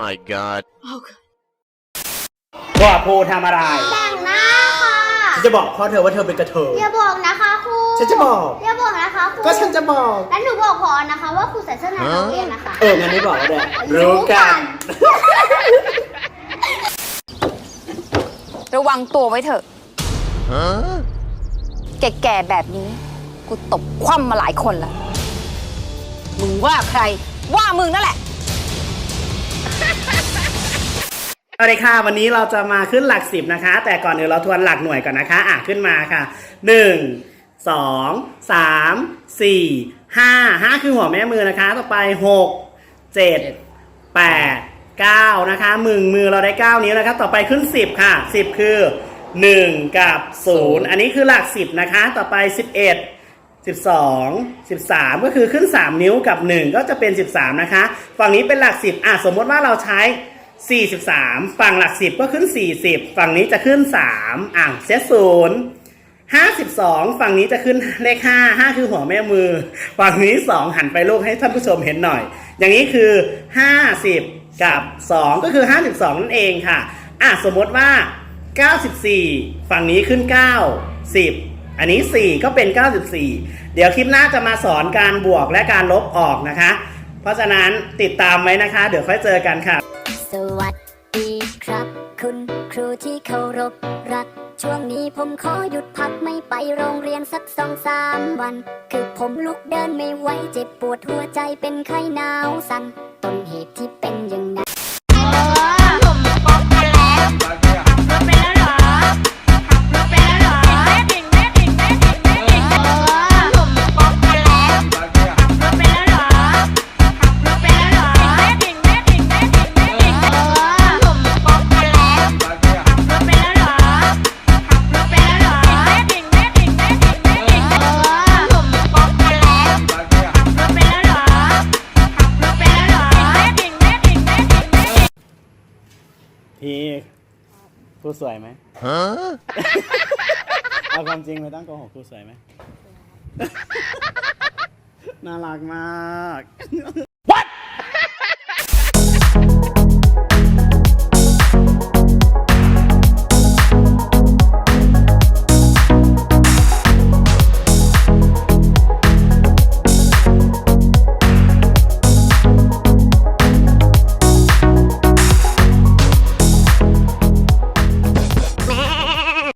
my god. ว่าโพทำอะไร แต่งหน้าค่ะ ฉันจะบอกพ่อเธอว่าเธอเป็นกระเทย อย่าบอกนะคะครูฉันจะบอก อย่าบอกนะคะครูก็ฉันจะบอก แล้วหนูบอกพอนะคะ ว่าครูใส่เสื้อในโรงเรียนนะคะเอองั้นไม่บอกก็ได้รู้กัน ระวังตัวไว้เถอะ แก่ๆแบบนี้ กูตบคว่ำมาหลายคนแล้วมึงว่าใคร ว่ามึงนั่นแหละ เอาเลยค่ะวันนี้เราจะมาขึ้นหลักสิบนะคะ แต่ก่อนอื่นเราทวนหลักหน่วยก่อนนะคะ อะขึ้นมาค่ะหนึ่งสองสามสี่ห้าห้าคือหัวแม่มือนะคะ ต่อไปหกเจ็ดแปดเก้านะคะมือมือเราได้เก้านิ้วนะคะต่อไปขึ้นสิบค่ะสิบคือหนึ่งกับศูนย์อันนี้คือหลักสิบนะคะ ต่อไปสิบเอ็ด12 13ก็คือขึ้น3นิ้วกับ1ก็จะเป็น13นะคะ ฝั่งนี้เป็นหลัก10อะสมมติว่าเราใช้ 43 ฝั่งหลัก 10 ก็ขึ้น 40 ฝั่งนี้จะขึ้น 3 อะเซตศูนย์52 ฝั่งนี้จะขึ้นเลข 5 5 คือหัวแม่มือ ฝั่งนี้ 2 หันไปลูกให้ท่านผู้ชมเห็นหน่อย อย่างนี้คือ 50 กับ 2 ก็คือ 52 นั่นเองค่ะ อะสมมติว่า 94 ฝั่งนี้ขึ้น 9 10 อันนี้ 4 ก็เป็น 94 เดี๋ยวคลิปหน้าจะมาสอนการบวกและการลบออกนะคะ เพราะฉะนั้นติดตามไว้นะคะ เดี๋ยวค่อยเจอกันค่ะ สวัสดีครับ คุณครูที่เคารพรัก ช่วงนี้ผมขอหยุดพักไม่ไปโรงเรียนสักสองสามวัน คือผมลุกเดินไม่ไหวเจ็บปวดหัวใจเป็นไข้หนาวสั่นต้นเหตุที่เป็น ครูสวยไหม Huh? เอาความจริงไม่ต้องโกหกครูสวยไหม น่ารักมาก